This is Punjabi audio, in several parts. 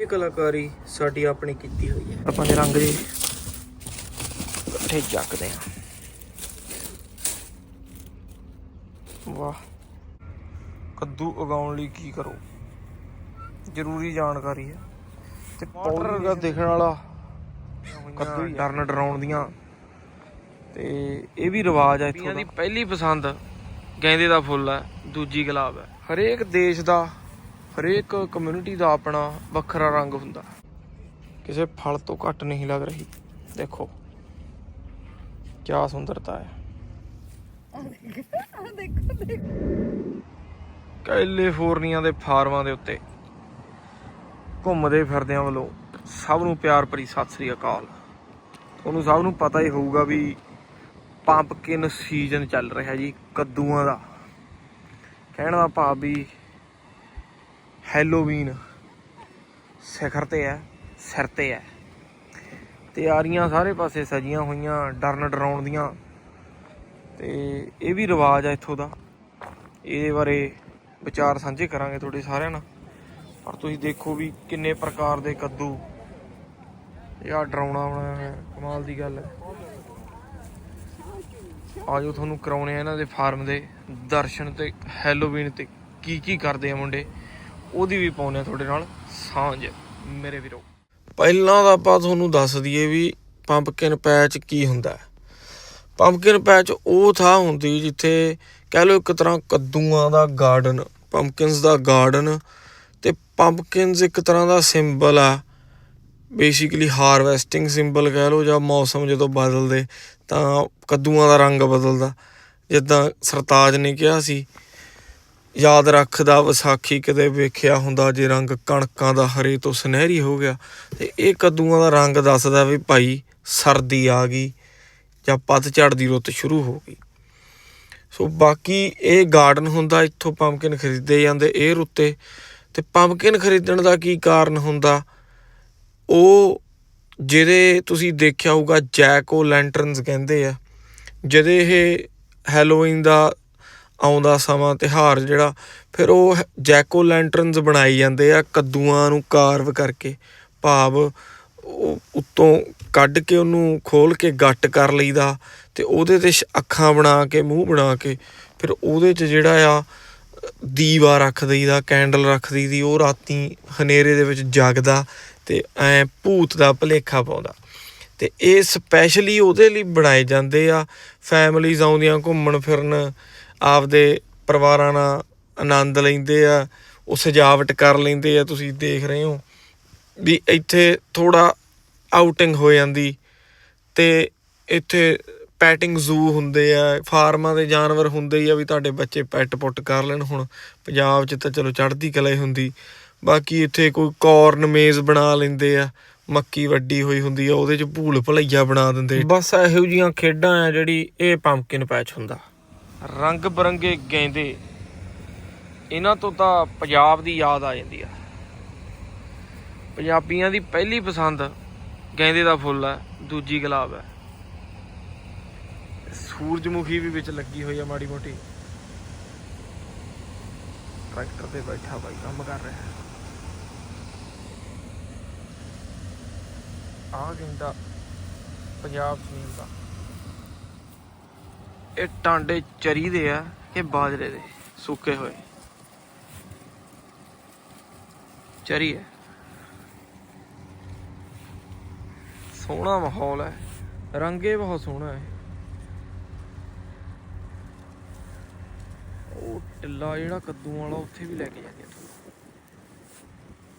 ਇਹ ਕਲਾਕਾਰੀ ਸਾਡੀ ਆਪਣੀ ਕੀਤੀ ਹੋਈ ਹੈ। ਆਪਾਂ ਦੇ ਰੰਗ ਜੀ ਇਕੱਠੇ ਚੱਕਦੇ ਆ ਵਾਹ। ਕੱਦੂ ਉਗਾਉਣ ਲਈ ਕੀ ਕਰੋ? ਜ਼ਰੂਰੀ ਜਾਣਕਾਰੀ ਹੈ। ਤੇ ਪਾਊਡਰ ਦਾ ਦੇਖਣ ਵਾਲਾ ਕੱਦੂ ਹੀ ਡਰਨ ਡਰਾਉਣ ਦੀਆਂ। ਤੇ ਇਹ ਵੀ ਰਿਵਾਜ ਹੈ ਇੱਥੋਂ ਦੀ। ਪਹਿਲੀ ਪਸੰਦ ਗੈਂਦੇ ਦਾ ਫੁੱਲ ਹੈ ਦੂਜੀ ਗੁਲਾਬ ਹੈ। ਹਰੇਕ ਦੇਸ਼ ਦਾ ਹਰੇਕ ਕਮਿਊਨਿਟੀ ਦਾ ਆਪਣਾ ਵੱਖਰਾ ਰੰਗ ਹੁੰਦਾ। ਕਿਸੇ ਫਲ ਤੋਂ ਘੱਟ ਨਹੀਂ ਲੱਗ ਰਹੀ। ਦੇਖੋ ਕੀ ਸੁੰਦਰਤਾ ਹੈ। ਕੈਲੀਫੋਰਨੀਆ ਦੇ ਫਾਰਮਾਂ ਦੇ ਉੱਤੇ ਘੁੰਮਦੇ ਫਿਰਦਿਆਂ ਵੱਲੋਂ ਸਭ ਨੂੰ ਪਿਆਰ ਭਰੀ ਸਤਿ ਸ੍ਰੀ ਅਕਾਲ। ਤੁਹਾਨੂੰ ਸਭ ਨੂੰ ਪਤਾ ਹੀ ਹੋਊਗਾ ਵੀ ਪੰਪਕਿਨ ਸੀਜ਼ਨ ਚੱਲ ਰਿਹਾ ਜੀ, ਕੱਦੂਆਂ ਦਾ। ਕਹਿਣ ਦਾ ਭਾਵ ਵੀ ਹੈਲੋਵੀਨ ਸਿਖਰ ਤੇ ਹੈ, ਸਿਰ ਤੇ ਹੈ। ਤਿਆਰੀਆਂ ਸਾਰੇ ਪਾਸੇ ਸਜੀਆਂ ਹੋਈਆਂ, ਡਰਨ ਡਰਾਉਣ ਦੀਆਂ। ਤੇ ਇਹ ਵੀ ਰਿਵਾਜ ਆ ਇੱਥੋਂ ਦਾ। ਇਹਦੇ ਬਾਰੇ ਵਿਚਾਰ ਸਾਂਝੇ ਕਰਾਂਗੇ ਤੁਹਾਡੇ ਸਾਰਿਆਂ ਨਾਲ। ਪਰ ਤੁਸੀਂ ਦੇਖੋ ਵੀ ਕਿੰਨੇ ਪ੍ਰਕਾਰ ਦੇ ਕੱਦੂ। ਇਹ ਡਰਾਉਣਾ ਬਣਾਇਆ ਕਮਾਲ ਦੀ ਗੱਲ ਹੈ। ਆਜੋ ਤੁਹਾਨੂੰ ਕਰਾਉਣੇ ਆ ਇਹਨਾਂ ਦੇ ਫਾਰਮ ਦੇ ਦਰਸ਼ਨ ਤੇ ਹੈਲੋਵੀਨ ਤੇ। ਕੀ ਕੀ ਕਰਦੇ ਆ ਮੁੰਡੇ? ਉਹਦੀ ਵੀ ਪਾਉਨੇ ਤੁਹਾਡੇ ਨਾਲ ਸਾਂਝ, ਮੇਰੇ ਵੀਰੋ। ਪਹਿਲਾਂ ਤਾਂ ਆਪਾਂ ਤੁਹਾਨੂੰ ਦੱਸ ਦਈਏ ਵੀ ਪੰਪਕਿਨ ਪੈਚ ਕੀ ਹੁੰਦਾ ਹੈ। ਪੰਪਕਿਨ ਪੈਚ ਉਹ ਥਾਂ ਹੁੰਦੀ ਜਿੱਥੇ ਕਹਿ ਲਓ ਇੱਕ ਤਰ੍ਹਾਂ ਕੱਦੂਆਂ ਦਾ ਗਾਰਡਨ ਪੰਪਕਿਨਸ ਦਾ ਗਾਰਡਨ ਤੇ ਪੰਪਕਿਨਸ ਇੱਕ ਤਰ੍ਹਾਂ ਦਾ ਸਿੰਬਲ ਆ। ਬੇਸਿਕਲੀ ਹਾਰਵੈਸਟਿੰਗ ਸਿੰਬਲ ਕਹਿ ਲਓ ਜਾਂ ਮੌਸਮ ਜਦੋਂ ਬਦਲਦੇ ਤਾਂ ਕੱਦੂਆਂ ਦਾ ਰੰਗ ਬਦਲਦਾ। ਜਿੱਦਾਂ ਸਰਤਾਜ ਨੇ ਕਿਹਾ ਸੀ ਯਾਦ ਰੱਖਦਾ ਵਿਸਾਖੀ ਕਦੇ ਵੇਖਿਆ ਹੁੰਦਾ ਜੇ ਰੰਗ ਕਣਕਾਂ ਦਾ ਹਰੇ ਤੋਂ ਸੁਨਹਿਰੀ ਹੋ ਗਿਆ। ਤੇ ਇਹ ਕੱਦੂਆਂ ਦਾ ਰੰਗ ਦੱਸਦਾ ਵੀ ਭਾਈ ਸਰਦੀ ਆ ਗਈ ਜਾਂ ਪਤਝੜ ਦੀ ਰੁੱਤ ਸ਼ੁਰੂ ਹੋ ਗਈ। ਸੋ ਬਾਕੀ ਇਹ ਗਾਰਡਨ ਹੁੰਦਾ, ਇੱਥੋਂ ਪੰਪਕਿਨ ਖਰੀਦੇ ਜਾਂਦੇ ਇਹ ਰੁੱਤੇ। ਤੇ ਪੰਪਕਿਨ ਖਰੀਦਣ ਦਾ ਕੀ ਕਾਰਨ ਹੁੰਦਾ? ਉਹ ਜਿਹਦੇ ਤੁਸੀਂ ਦੇਖਿਆ ਹੋਊਗਾ ਜੈਕੋ ਲੈਂਟਰਨਸ ਕਹਿੰਦੇ ਆ, ਜਿਹਦੇ ਇਹ ਹੈਲੋਇਨ ਦਾ ਆਉਂਦਾ ਸਮਾਂ ਤਿਹਾਰ ਜਿਹੜਾ, ਫਿਰ ਉਹ ਜੈਕੋ ਲੈਂਟਰਨਸ ਬਣਾਈ ਜਾਂਦੇ ਆ ਕੱਦੂਆਂ ਨੂੰ ਕਾਰਵ ਕਰਕੇ। ਭਾਵ ਉਹ ਉੱਤੋਂ ਕੱਢ ਕੇ ਉਹਨੂੰ ਖੋਲ ਕੇ ਗੱਟ ਕਰ ਲਈਦਾ ਤੇ ਉਹਦੇ ਤੇ ਸ਼- ਅੱਖਾਂ ਬਣਾ ਕੇ, ਮੂੰਹ ਬਣਾ ਕੇ, ਫਿਰ ਉਹਦੇ 'ਚ ਜਿਹੜਾ ਆ, ਦੀਵਾ ਰੱਖ ਦਈਦਾ, ਕੈਂਡਲ ਰੱਖ ਦਈਦੀ, ਉਹ ਰਾਤੀ ਹਨੇਰੇ ਦੇ ਵਿੱਚ ਜਗਦਾ ਤੇ ਐ ਭੂਤ ਦਾ ਭਲੇਖਾ ਪਾਉਂਦਾ। ਤੇ ਇਹ ਸਪੈਸ਼ਲੀ ਉਹਦੇ ਲਈ ਬਣਾਏ ਜਾਂਦੇ ਆ, ਫੈਮਲੀਜ਼ ਆਉਂਦੀਆਂ ਘੁੰਮਣ ਫਿਰਨ ਆਪਦੇ ਪਰਿਵਾਰਾਂ ਨਾਲ ਆਨੰਦ ਲੈਂਦੇ ਆ, ਉਹ ਸਜਾਵਟ ਕਰ ਲੈਂਦੇ ਆ, ਤੁਸੀਂ ਦੇਖ ਰਹੇ ਹੋ ਵੀ ਇੱਥੇ ਥੋੜਾ ਆਊਟਿੰਗ ਹੋ ਜਾਂਦੀ ਤੇ ਇੱਥੇ ਪੈਟਿੰਗ ਜ਼ੂ ਹੁੰਦੇ ਆ, ਫਾਰਮਾਂ ਦੇ ਜਾਨਵਰ ਹੁੰਦੇ ਹੀ ਆ ਵੀ ਤੁਹਾਡੇ ਬੱਚੇ ਪੈਟ ਪੁੱਟ ਕਰ ਲੈਣ ਹੁਣ, ਪੰਜਾਬ 'ਚ ਤਾਂ ਚਲੋ ਚੜ੍ਹਦੀ ਕਲਾ ਹੀ ਹੁੰਦੀ। ਬਾਕੀ ਇੱਥੇ ਕੋਈ ਕਾਰਨ ਮੇਜ਼ ਬਣਾ ਲੈਂਦੇ ਆ, ਮੱਕੀ ਵੱਡੀ ਹੋਈ ਹੁੰਦੀ ਆ, ਉਹਦੇ 'ਚ ਭੂਲ ਭਲਈਆ ਬਣਾ ਦਿੰਦੇ। ਬਸ ਇਹੋ ਜੀਆਂ ਖੇਡਾਂ ਆ ਜਿਹੜੀ ਇਹ ਪੰਪਕਿਨ ਪੈਚ ਹੁੰਦਾ। ਰੰਗ ਬਰੰਗੇ ਗੇਂਦੇ। ਇਹਨਾਂ ਤੋਂ ਤਾਂ ਪੰਜਾਬ ਦੀ ਯਾਦ ਆ ਜਾਂਦੀ ਆ। ਪੰਜਾਬੀਆਂ ਦੀ ਪਹਿਲੀ ਪਸੰਦ ਗੈਂਦੇ ਦਾ ਫੁੱਲ ਹੈ ਦੂਜੀ ਗੁਲਾਬ ਹੈ ਸੂਰਜਮੁਖੀ ਵੀ ਵਿੱਚ ਲੱਗੀ ਹੋਈ ਆ ਮਾੜੀ ਮੋਟੀ। ਟਰੈਕਟਰ ਤੇ ਬੈਠਾ ਬਾਈ, ਕੰਮ ਕਰ ਰਿਹਾ। ਆ ਗੈਂਦਾ ਪੰਜਾਬ ਜ਼ਮੀਨ ਦਾ। ਇਹ ਟਾਂਡੇ ਚਰੀ ਦੇ ਆ ਕਿ ਬਾਜਰੇ ਦੇ? ਸੁੱਕੇ ਹੋਏ। ਚਰੀ ਹੈ। ਸੋਹਣਾ ਮਾਹੌਲ ਹੈ। ਰੰਗੇ ਬਹੁਤ ਸੋਹਣਾ ਹੈ। ਉਹ ਟਿੱਲਾ ਜਿਹੜਾ ਕੱਦੂ ਵਾਲਾ ਉੱਥੇ ਵੀ ਲੈ ਕੇ ਜਾਂਦੇ ਆ ਤੁਹਾਨੂੰ।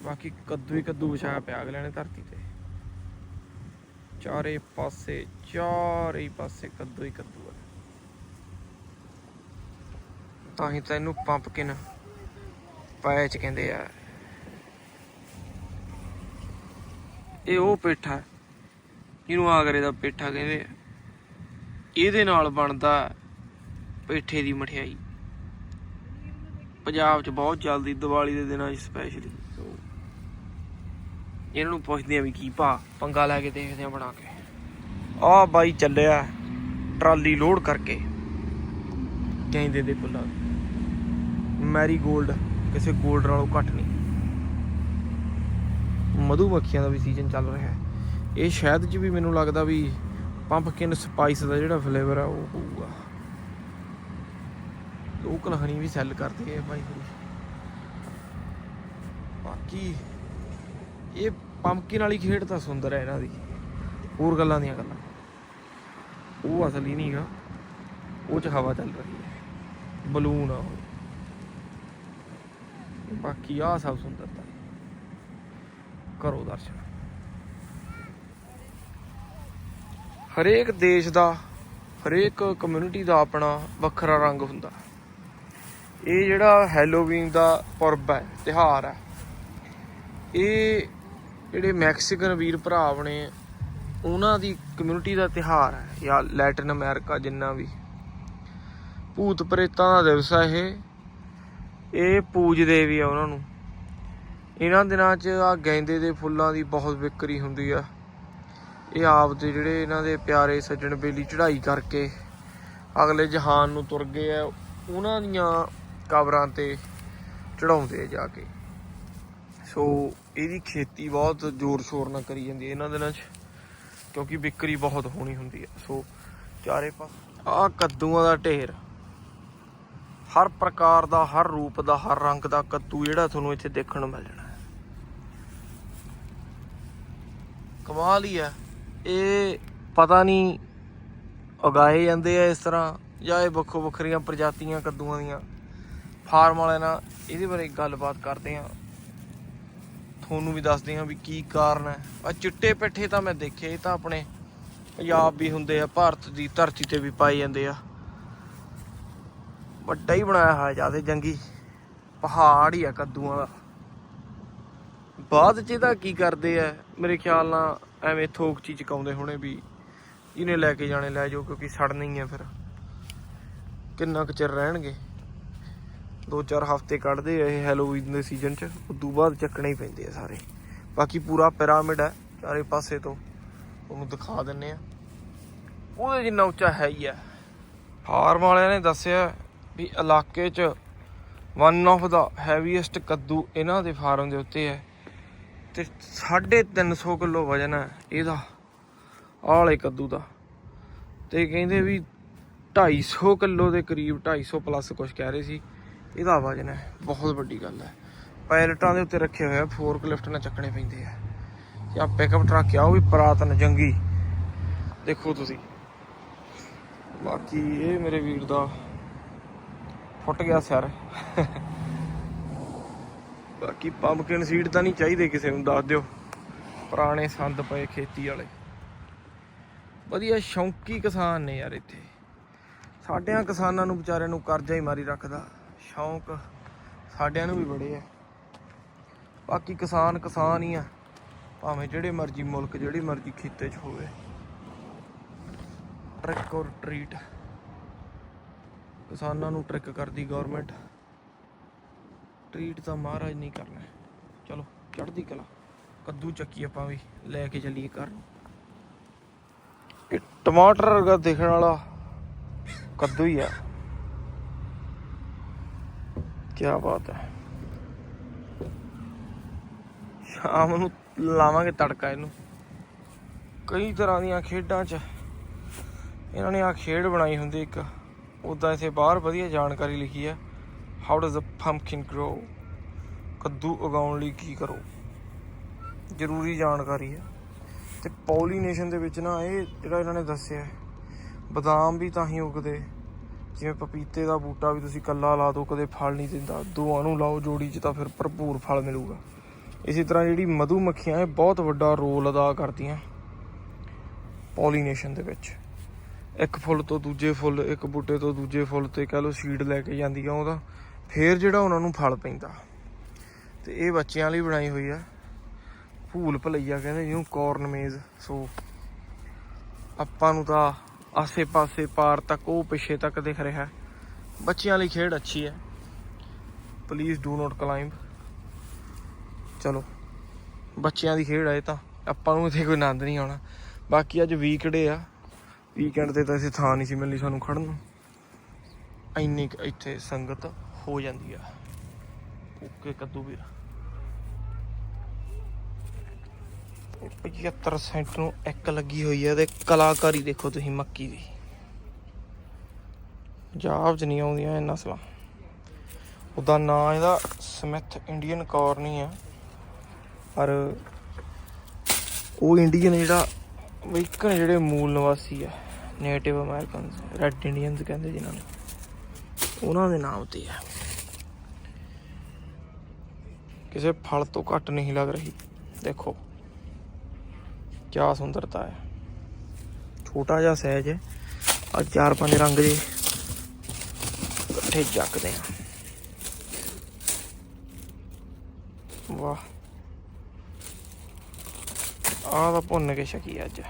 ਬਾਕੀ ਕੱਦੂ ਹੀ ਕੱਦੂ ਵਿਛਾਇਆ ਪਿਆ ਅਗਲੇ ਨੇ ਧਰਤੀ ਤੇ। ਚਾਰੇ ਪਾਸੇ ਚਾਰੇ ਪਾਸੇ ਕੱਦੂ ਹੀ ਕੱਦੂ ਹੈ ਤਾਂ ਹੀ ਤੈਨੂੰ ਪੰਪਕਿਨ ਪੈਚ ਕਹਿੰਦੇ ਆ। ਇਹ ਉਹ ਪੇਠਾ ਜਿਹਨੂੰ ਆਗਰੇ ਦਾ ਪੇਠਾ ਕਹਿੰਦੇ ਆ। ਇਹਦੇ ਨਾਲ ਬਣਦਾ ਪੇਠੇ ਦੀ ਮਠਿਆਈ। ਪੰਜਾਬ 'ਚ ਬਹੁਤ ਚੱਲਦੀ ਦੀਵਾਲੀ ਦੇ ਦਿਨਾਂ 'ਚ ਸਪੈਸ਼ਲੀ ਇਹਨਾਂ ਨੂੰ ਪੁੱਛਦੇ ਆ ਵੀ ਕੀ ਭਾ, ਪੰਗਾ ਲੈ ਕੇ ਦੇਖਦੇ ਆ ਬਣਾ ਕੇ। ਆਹ ਬਾਈ ਚੱਲਿਆ ਟਰਾਲੀ ਲੋਡ ਕਰਕੇ। ਕਹਿੰਦੇ ਦੇ ਫੁੱਲਾਂ ਮੈਰੀ 골ਡ ਕਿਸੇ 골ਡ ਨਾਲੋਂ ਘੱਟ ਨਹੀਂ। ਮਧੂਮੱਖੀਆਂ ਦਾ ਵੀ ਸੀਜ਼ਨ ਚੱਲ ਰਿਹਾ ਹੈ। ਇਹ ਸ਼ਾਇਦ ਚ ਵੀ ਮੈਨੂੰ ਲੱਗਦਾ ਵੀ ਪੰਪਕਿਨ ਸਪਾਈਸ ਦਾ ਜਿਹੜਾ ਫਲੇਵਰ ਆ, ਉਹ ਹੋਊਗਾ ਲੋਕਲ ਹਨੀ ਵੀ ਸੈੱਲ ਕਰਦੇ ਆ ਭਾਈ ਹੋਰੀ ਬਾਕੀ ਇਹ ਪੰਪਕਿਨ ਵਾਲੀ ਖੇਡ ਤਾਂ ਸੁੰਦਰ ਹੈ ਇਹਨਾਂ ਦੀ। ਹੋਰ ਗੱਲਾਂ ਦੀਆਂ ਗੱਲਾਂ। ਉਹ ਅਸਲੀ ਨਹੀਂਗਾ ਉਹ ਚ ਹਵਾ ਚੱਲ ਰਹੀ ਹੈ। ਬਲੂਨ ਆ ਉਹ। ਬਾਕੀ ਆ ਸਭ ਸੁੰਦਰਤਾ ਕਰੋ ਦਰਸ਼ਨ। ਹਰੇਕ ਦੇਸ਼ ਦਾ, ਹਰੇਕ ਕਮਿਊਨਿਟੀ ਦਾ ਆਪਣਾ ਵੱਖਰਾ ਰੰਗ ਹੁੰਦਾ। ਇਹ ਜਿਹੜਾ ਹੈਲੋਵੀਨ ਦਾ ਪਰਬ ਹੈ ਤਿਹਾਰ ਹੈ, ਇਹ ਜਿਹੜੇ ਮੈਕਸੀਕਨ ਵੀਰ ਭਰਾ ਨੇ, ਉਹਨਾਂ ਦੀ ਕਮਿਊਨਿਟੀ ਦਾ ਤਿਹਾਰ ਹੈ, ਜਾਂ ਲੈਟਿਨ ਅਮਰੀਕਾ ਜਿੰਨਾ ਵੀ। ਭੂਤ ਪ੍ਰੇਤਾਂ ਦਾ ਦਿਵਸ ਹੈ ਇਹ। ਇਹ ਪੂਜਦੇ ਵੀ ਆ ਉਹਨਾਂ ਨੂੰ। ਇਹਨਾਂ ਦਿਨਾਂ 'ਚ ਆ ਗੈਂਦੇ ਦੇ ਫੁੱਲਾਂ ਦੀ ਬਹੁਤ ਵਿਕਰੀ ਹੁੰਦੀ ਆ। ਇਹ ਆਪ ਦੇ ਜਿਹੜੇ ਇਹਨਾਂ ਦੇ ਪਿਆਰੇ ਸੱਜਣ ਬੇਲੀ ਚੜ੍ਹਾਈ ਕਰਕੇ ਅਗਲੇ ਜਹਾਨ ਨੂੰ ਤੁਰ ਗਏ ਆ, ਉਹਨਾਂ ਦੀਆਂ ਕਬਰਾਂ ਤੇ ਚੜਾਉਂਦੇ ਆ ਜਾ ਕੇ। ਸੋ ਇਹਦੀ ਖੇਤੀ ਬਹੁਤ ਜ਼ੋਰ ਸ਼ੋਰ ਨਾਲ ਕਰੀ ਜਾਂਦੀ ਹੈ ਇਹਨਾਂ ਦਿਨਾਂ 'ਚ, ਕਿਉਂਕਿ ਵਿਕਰੀ ਬਹੁਤ ਹੋਣੀ ਹੁੰਦੀ ਹੈ ਸੋ ਚਾਰੇ ਪਾਸ ਆ ਕੱਦੂਆਂ ਦਾ ਢੇਰ। ਹਰ ਪ੍ਰਕਾਰ ਦਾ, ਹਰ ਰੂਪ ਦਾ, ਹਰ ਰੰਗ ਦਾ ਕੱਦੂ ਜਿਹੜਾ ਤੁਹਾਨੂੰ ਇੱਥੇ ਦੇਖਣ ਨੂੰ ਮਿਲ ਜਾਣਾ ਕਮਾਲ ਹੀ ਹੈ। ਇਹ ਪਤਾ ਨਹੀਂ ਉਗਾਏ ਜਾਂਦੇ ਆ ਇਸ ਤਰ੍ਹਾਂ ਜਾਂ ਇਹ ਵੱਖੋ ਵੱਖਰੀਆਂ ਪ੍ਰਜਾਤੀਆਂ ਕੱਦੂਆਂ ਦੀਆਂ। ਫਾਰਮ ਵਾਲਿਆਂ ਨਾਲ ਇਹਦੇ ਬਾਰੇ ਗੱਲਬਾਤ ਕਰਦੇ ਆ ਤੁਹਾਨੂੰ ਵੀ ਦੱਸਦੇ ਆ ਵੀ ਕੀ ਕਾਰਨ ਹੈ। ਆ ਚਿੱਟੇ ਪੱਠੇ ਤਾਂ ਮੈਂ ਦੇਖੇ, ਇਹ ਤਾਂ ਆਪਣੇ ਪੰਜਾਬ ਵੀ ਹੁੰਦੇ ਆ, ਭਾਰਤ ਦੀ ਧਰਤੀ ਤੇ ਵੀ ਪਾਏ ਜਾਂਦੇ ਆ। ਵੱਡਾ ਹੀ ਬਣਾਇਆ ਹੋਇਆ ਜ਼ਿਆਦਾ ਜੰਗੀ। ਪਹਾੜ ਹੀ ਆ ਕੱਦੂਆਂ ਦਾ। ਬਾਅਦ ਚ ਇਹਦਾ ਕੀ ਕਰਦੇ ਆ? ਮੇਰੇ ਖਿਆਲ ਨਾਲ ਐਵੇਂ ਥੋਕ ਚੀ ਚਕਾਉਂਦੇ ਹੋਣੇ ਵੀ ਇਹਨੇ ਲੈ ਕੇ ਜਾਣੇ, ਲੈ ਜਾਓ ਕਿਉਂਕਿ ਸੜਨੇ ਹੀ ਆ ਫਿਰ। ਕਿੰਨਾ ਕੁ ਚਿਰ ਰਹਿਣਗੇ? ਦੋ ਚਾਰ ਹਫ਼ਤੇ ਕੱਢਦੇ ਆ ਇਹ ਹੈਲੋਵੀਨ ਦੇ ਸੀਜ਼ਨ ਚ, ਉਦੋਂ ਬਾਅਦ ਚੱਕਣੇ ਹੀ ਪੈਂਦੇ ਆ ਸਾਰੇ। ਬਾਕੀ ਪੂਰਾ ਪਿਰਾਮਿਡ ਹੈ ਚਾਰੇ ਪਾਸੇ ਤੋਂ। ਉਹਨੂੰ ਦਿਖਾ ਦਿੰਨੇ ਆ। ਉਹਦੇ ਜਿੰਨਾ ਉੱਚਾ ਹੈ ਹੀ ਆ। ਫਾਰਮ ਵਾਲਿਆਂ ਨੇ ਦੱਸਿਆ ਵੀ ਇਲਾਕੇ 'ਚ ਵਨ ਆਫ ਦਾ ਹੈਵੀਐਸਟ ਕੱਦੂ ਇਹਨਾਂ ਦੇ ਫਾਰਮ ਦੇ ਉੱਤੇ ਹੈ ਤੇ 350 ਕਿਲੋ ਵਜਨ ਹੈ ਇਹਦਾ, ਆਲੇ ਕੱਦੂ ਦਾ। ਤੇ ਕਹਿੰਦੇ ਵੀ 250 ਕਿਲੋ ਦੇ ਕਰੀਬ 250 ਪਲੱਸ ਕੁਝ ਕਹਿ ਰਹੇ ਸੀ, ਇਹਦਾ ਵਜਨ ਹੈ, ਬਹੁਤ ਵੱਡੀ ਗੱਲ ਹੈ। ਪਾਇਲਟਾਂ ਦੇ ਉੱਤੇ ਰੱਖੇ ਹੋਏ ਆ ਫੋਰਕ ਲਿਫਟ ਨਾਲ ਚੱਕਣੇ ਪੈਂਦੇ ਆ। ਜਾਂ ਪਿਕਅਪ ਟਰੱਕ ਆ, ਉਹ ਵੀ ਪੁਰਾਤਨ ਜੰਗੀ। ਦੇਖੋ ਤੁਸੀਂ। ਬਾਕੀ ਇਹ ਮੇਰੇ ਵੀਰ ਦਾ ਫੁੱਟ ਗਿਆ ਸਿਰ। ਬਾਕੀ ਪੰਪਕਿਨ ਸੀਡ ਤਾਂ ਨਹੀਂ ਚਾਹੀਦੇ ਕਿਸੇ ਨੂੰ, ਦੱਸ ਦਿਓ। ਪੁਰਾਣੇ ਸੰਦ ਪਏ ਖੇਤੀ ਵਾਲੇ। ਵਧੀਆ ਸ਼ੌਂਕੀ ਕਿਸਾਨ ਨੇ ਯਾਰ ਇੱਥੇ। ਸਾਡਿਆਂ ਕਿਸਾਨਾਂ ਨੂੰ ਵਿਚਾਰਿਆਂ ਨੂੰ ਕਰਜ਼ਾ ਹੀ ਮਾਰੀ ਰੱਖਦਾ। ਸ਼ੌਂਕ ਸਾਡਿਆਂ ਨੂੰ ਵੀ ਬੜੇ ਆ। ਬਾਕੀ ਕਿਸਾਨ ਕਿਸਾਨ ਹੀ ਆ। ਭਾਵੇਂ ਜਿਹੜੇ ਮਰਜ਼ੀ ਮੁਲਕ, ਜਿਹੜੀ ਮਰਜ਼ੀ ਖੇਤੇ 'ਚ ਹੋਵੇ। ਟਰੈਕ ਔਰ ਟ੍ਰੀਟ ਕਿਸਾਨਾਂ ਨੂੰ ਟਰੈਕ ਕਰਦੀ ਗਵਰਨਮੈਂਟ ਟਰੀਟ ਤਾਂ ਮਹਾਰਾਜ ਨਹੀਂ ਕਰਨਾ ਚਲੋ, ਚੜ੍ਹਦੀ ਕਲਾ। ਕੱਦੂ ਚੱਕੀ ਆਪਾਂ ਵੀ ਲੈ ਕੇ ਚੱਲੀਏ ਘਰ ਇਹ ਟਮਾਟਰ ਵਰਗਾ ਦੇਖਣ ਵਾਲਾ ਕੱਦੂ ਹੀ ਆ। ਕੀ ਬਾਤ ਹੈ। ਸ਼ਾਮ ਨੂੰ ਲਾਵਾਂਗੇ ਤੜਕਾ ਇਹਨੂੰ। ਕਈ ਤਰ੍ਹਾਂ ਦੀਆਂ ਖੇਡਾਂ 'ਚ। ਇਹਨਾਂ ਨੇ ਆ ਖੇਡ ਬਣਾਈ ਹੁੰਦੀ ਇੱਕ। ਉਦਾਂ ਇਥੇ ਬਾਹਰ ਵਧੀਆ ਜਾਣਕਾਰੀ ਲਿਖੀ ਹੈ। How does a pumpkin grow ਕੱਦੂ ਉਗਾਉਣ ਲਈ ਕੀ ਕਰੋ? ਜ਼ਰੂਰੀ ਜਾਣਕਾਰੀ ਹੈ। ਤੇ ਪੋਲੀਨੇਸ਼ਨ ਦੇ ਵਿੱਚ ਨਾ ਇਹ ਜਿਹੜਾ ਇਹਨਾਂ ਨੇ ਦੱਸਿਆ ਬਦਾਮ ਵੀ ਤਾਂ ਹੀ ਉਗਦੇ। ਜਿਵੇਂ ਪਪੀਤੇ ਦਾ ਬੂਟਾ ਵੀ ਤੁਸੀਂ ਕੱਲਾ ਲਾ ਦੋ, ਕਦੇ ਫਲ ਨਹੀਂ ਦਿੰਦਾ। ਦੋਵਾਂ ਨੂੰ ਲਾਓ ਜੋੜੀ 'ਚ ਤਾਂ ਫਿਰ ਭਰਪੂਰ ਫਲ ਮਿਲੂਗਾ। ਇਸੇ ਤਰ੍ਹਾਂ ਜਿਹੜੀ ਮਧੂ ਮੱਖੀਆਂ ਇਹ ਬਹੁਤ ਵੱਡਾ ਰੋਲ ਅਦਾ ਕਰਦੀਆਂ। ਪੋਲੀਨੇਸ਼ਨ ਦੇ ਵਿੱਚ। ਇੱਕ ਫੁੱਲ ਤੋਂ ਦੂਜੇ ਫੁੱਲ, ਇੱਕ ਬੂਟੇ ਤੋਂ ਦੂਜੇ ਫੁੱਲ ਤੇ ਕਹ ਲਓ ਸੀਡ ਲੈ ਕੇ ਜਾਂਦੀ ਆ ਉਹਦਾ, ਫੇਰ ਜਿਹੜਾ ਉਹਨਾਂ ਨੂੰ ਫਲ ਪੈਂਦਾ। ਤੇ ਇਹ ਬੱਚਿਆਂ ਲਈ ਬਣਾਈ ਹੋਈ ਆ, ਭੂਲ ਭਲਈਆ ਕਹਿੰਦੇ ਜਿਹਨੂੰ ਕੋਰਨ ਮੇਜ਼ ਸੋ ਆਪਾਂ ਨੂੰ ਤਾਂ ਆਸੇ-ਪਾਸੇ ਪਾਰ ਤੱਕ, ਉਹ ਪਿੱਛੇ ਤੱਕ ਦਿਖ ਰਿਹਾ। ਬੱਚਿਆਂ ਲਈ ਖੇਡ ਅੱਛੀ ਹੈ ਪਲੀਜ਼ ਡੂ ਨਾਟ ਕਲਾਈਂਬ ਚਲੋ, ਬੱਚਿਆਂ ਦੀ ਖੇਡ ਆ ਇਹ ਤਾਂ, ਆਪਾਂ ਨੂੰ ਇੱਥੇ ਕੋਈ ਆਨੰਦ ਨਹੀਂ ਆਉਣਾ। ਬਾਕੀ ਅੱਜ ਵੀਕਡੇ ਆ। ਵੀਕਐਂਡ ਤੇ ਤਾਂ ਇੱਥੇ ਥਾਂ ਨਹੀਂ ਸੀ ਮਿਲਣੀ ਸਾਨੂੰ ਖੜਨ ਨੂੰ। ਇੰਨੀ ਕੁ ਇੱਥੇ ਸੰਗਤ ਹੋ ਜਾਂਦੀ ਆ। ਓਕੇ ਕੱਦੂ ਵੀਰ। 75 ਸੈਂਟ ਨੂੰ ਇੱਕ ਲੱਗੀ ਹੋਈ ਹੈ ਤੇ ਕਲਾਕਾਰੀ ਦੇਖੋ ਤੁਸੀਂ ਮੱਕੀ ਦੀ। ਪੰਜਾਬ 'ਚ ਨਹੀਂ ਆਉਂਦੀਆਂ ਇਹ ਨਸਲਾਂ। ਉਹਦਾ ਨਾਂ ਇਹਦਾ ਸਮਿਥ ਇੰਡੀਅਨ ਕਾਰਨੀ ਆ। ਪਰ ਉਹ ਇੰਡੀਅਨ ਜਿਹੜਾ ਅਮਰੀਕਨ ਜਿਹੜੇ ਮੂਲ ਨਿਵਾਸੀ ਆ ਨੇਟਿਵ ਅਮਰੀਕਨਸ ਰੈਡ ਇੰਡੀਅਨਸ ਕਹਿੰਦੇ ਜਿਨ੍ਹਾਂ ਨੂੰ, ਉਹਨਾਂ ਦੇ ਨਾਮ ਤੇ ਆ। ਕਿਸੇ ਫਲ ਤੋਂ ਘੱਟ ਨਹੀਂ ਲੱਗ ਰਹੀ। ਦੇਖੋ, ਕਿਆ ਸੁੰਦਰਤਾ ਹੈ। ਛੋਟਾ ਜਿਹਾ ਸਹਿਜ ਹੈ। ਆ ਚਾਰ ਪੰਜ ਰੰਗ ਦੇ ਇਕੱਠੇ ਜੱਕਦੇ ਆ। ਵਾਹ। ਆਹ ਤਾਂ ਭੁੰਨ ਕੇ ਛਕੀ ਅੱਜ।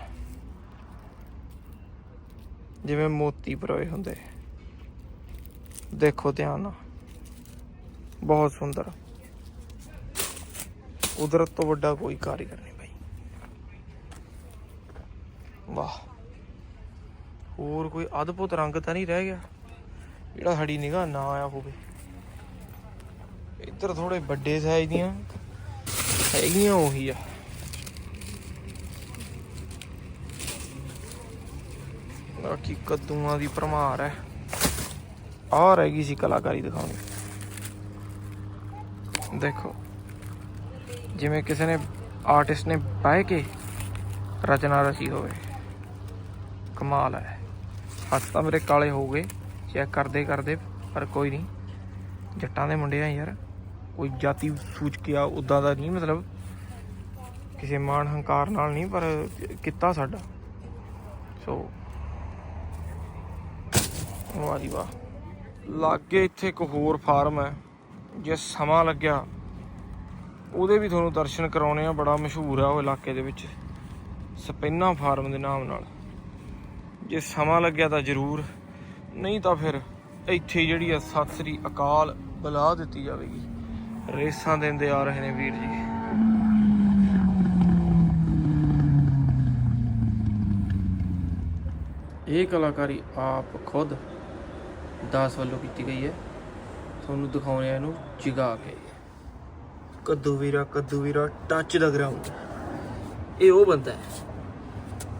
ਜਿਵੇਂ ਮੋਤੀ ਪਰੋਏ ਹੁੰਦੇ। ਦੇਖੋ ਧਿਆਨ ਨਾਲ। ਬਹੁਤ ਸੁੰਦਰ। ਕੁਦਰਤ ਤੋਂ ਵੱਡਾ ਕੋਈ ਕਾਰੀਗਰ ਨਹੀਂ ਭਾਈ ਵਾਹ। ਹੋਰ ਕੋਈ ਅਦਭੁਤ ਰੰਗ ਤਾਂ ਨਹੀਂ ਰਹਿ ਗਿਆ। ਜਿਹੜਾ ਸਾਡੀ ਨਿਗਾਹ ਨਾ ਆਇਆ ਹੋਵੇ। ਇੱਧਰ ਥੋੜੇ ਵੱਡੇ ਸਾਈਜ਼ ਦੀਆਂ ਹੈਗੀਆਂ ਉਹੀ ਆ। ਬਾਕੀ ਕੱਦੂਆਂ ਦੀ ਭਰਮਾਰ ਹੈ। ਆ ਰਹਿ ਗਈ ਸੀ ਕਲਾਕਾਰੀ ਦਿਖਾਉਣੀ। ਦੇਖੋ, ਜਿਵੇਂ ਕਿਸੇ ਨੇ ਆਰਟਿਸਟ ਨੇ ਬਹਿ ਕੇ ਰਚਨਾ ਰਚੀ ਹੋਵੇ। ਕਮਾਲ ਹੈ। ਹੱਥ ਤਾਂ ਮੇਰੇ ਕਾਲੇ ਹੋ ਗਏ ਚੈੱਕ ਕਰਦੇ ਕਰਦੇ, ਪਰ ਕੋਈ ਨਹੀਂ। ਜੱਟਾਂ ਦੇ ਮੁੰਡੇ ਆ ਯਾਰ। ਕੋਈ ਜਾਤੀ ਸੂਚ ਕੇ ਆ ਉਦਾਂ ਦਾ ਨਹੀਂ, ਮਤਲਬ ਕਿਸੇ ਮਾਣ ਹੰਕਾਰ ਨਾਲ ਨਹੀਂ, ਪਰ ਕਿੱਤਾ ਸਾਡਾ। ਸੋ ਵਾਹ ਜੀ ਵਾਹ। ਲਾਗੇ ਇੱਥੇ ਇੱਕ ਹੋਰ ਫਾਰਮ ਹੈ, ਜੇ ਸਮਾਂ ਲੱਗਿਆ, ਉਹਦੇ ਵੀ ਤੁਹਾਨੂੰ ਦਰਸ਼ਨ ਕਰਾਉਣੇ ਆ, ਬੜਾ ਮਸ਼ਹੂਰ ਆ ਉਹ ਇਲਾਕੇ ਦੇ ਵਿੱਚ। ਸਪੈਨਾ ਫਾਰਮ ਦੇ ਨਾਮ ਨਾਲ। ਜੇ ਸਮਾਂ ਲੱਗਿਆ ਤਾਂ ਜ਼ਰੂਰ, ਨਹੀਂ ਤਾਂ ਫਿਰ ਇੱਥੇ ਜਿਹੜੀ ਆ ਸਤਿ ਸ੍ਰੀ ਅਕਾਲ ਬੁਲਾ ਦਿੱਤੀ ਜਾਵੇਗੀ। ਰੇਸਾਂ ਦਿੰਦੇ ਆ ਰਹੇ ਨੇ ਵੀਰ ਜੀ। ਇਹ ਕਲਾਕਾਰੀ ਆਪ ਖੁਦ ਦਾਸ ਵੱਲੋਂ ਕੀਤੀ ਗਈ ਹੈ। ਤੁਹਾਨੂੰ ਦਿਖਾਉਣੇ ਆ ਇਹਨੂੰ ਜਿਗਾ ਕੇ। ਕੱਦੂ ਵੀਰਾ ਕੱਦੂ ਵੀਰਾ ਟੱਚ ਦਾ ਗਰਾਊਂਡ ਇਹ ਉਹ ਬੰਦਾ ਹੈ।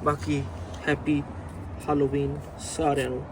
ਬਾਕੀ ਹੈਪੀ ਹੈਲੋਵੀਨ ਸਾਰਿਆਂ ਨੂੰ।